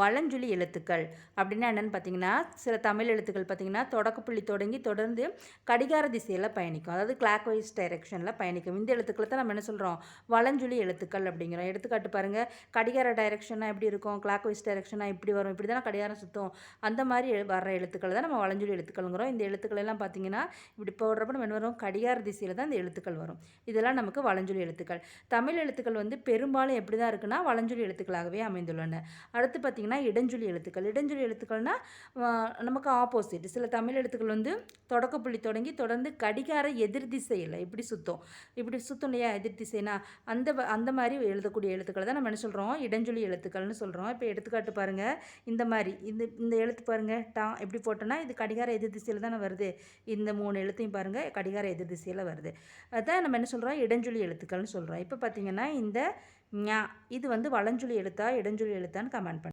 வளஞ்சொலி எழுத்துக்கள். அப்படின்னா என்னென்னு பார்த்தீங்கன்னா சில தமிழ் எழுத்துக்கள் பார்த்திங்கன்னா தொடக்கப்புள்ளி தொடங்கி தொடர்ந்து கடிகார திசையில் பயணிக்கும். அதாவது கிளாக் வைஸ் டைரெக்ஷனில் பயணிக்கும். இந்த எழுத்துக்களை தான் நம்ம என்ன சொல்கிறோம் வளஞ்சொலி எழுத்துக்கள் அப்படிங்கிறோம் எடுத்துக்காட்டு பாருங்கள் கடிகார டைரெக்ஷனாக எப்படி இருக்கும்? கிளாக் வைஸ் டைரெக்ஷனாக இப்படி வரும். இப்படி தானே கடிகாரம் சுற்றும் அந்த மாதிரி வர்ற எழுத்துக்கள் தான் நம்ம வளஞ்சொலி எழுத்துக்கள்ங்கிறோம். இந்த எழுத்துக்கள் எல்லாம் பார்த்தீங்கன்னா இப்படி போடுறப்ப நம்ம என்ன வரும்? கடிகார திசையில் தான் இந்த எழுத்துக்கள் வரும். இதெல்லாம் நமக்கு வளஞ்சொலி எழுத்துக்கள். தமிழ் எழுத்துக்கள் வந்து பெரும்பாலும் எப்படி தான் இருக்குன்னா வளஞ்சொலி எழுத்துக்களாகவே அமைந்துள்ளன. அடுத்து பார்த்திங்கன்னா பார்த்திங்கன்னா இடஞ்சொலி எழுத்துக்கள். இடஞ்சொலி எழுத்துக்கள்னால் நமக்கு ஆப்போசிட் சில தமிழ் எழுத்துக்கள் வந்து தொடக்கப்புள்ளி தொடங்கி தொடர்ந்து கடிகார எதிர் திசையில் இப்படி சுத்தம். இப்படி சுத்தம் இல்லையா? எதிர் திசைனா அந்த அந்த மாதிரி எழுதக்கூடிய எழுத்துக்களை தான் நம்ம என்ன சொல்கிறோம் இடஞ்சொலி எழுத்துக்கள்னு சொல்கிறோம் இப்போ எடுத்துக்காட்டு பாருங்கள் இந்த மாதிரி இந்த இந்த எழுத்து பாருங்கள் டா எப்படி போட்டோன்னா இது கடிகார எதிர் திசையில் தானே வருது. இந்த மூணு எழுத்தையும் பாருங்கள் கடிகார எதிர் திசையில் வருது. அதான் நம்ம என்ன சொல்கிறோம் இடஞ்சொலி எழுத்துக்கள்னு சொல்கிறோம் இப்போ பார்த்திங்கன்னா இந்த ஞா இது வந்து வளஞ்சொலி எழுத்தா இடஞ்சொலி எழுத்தான்னு கமெண்ட் பண்ணு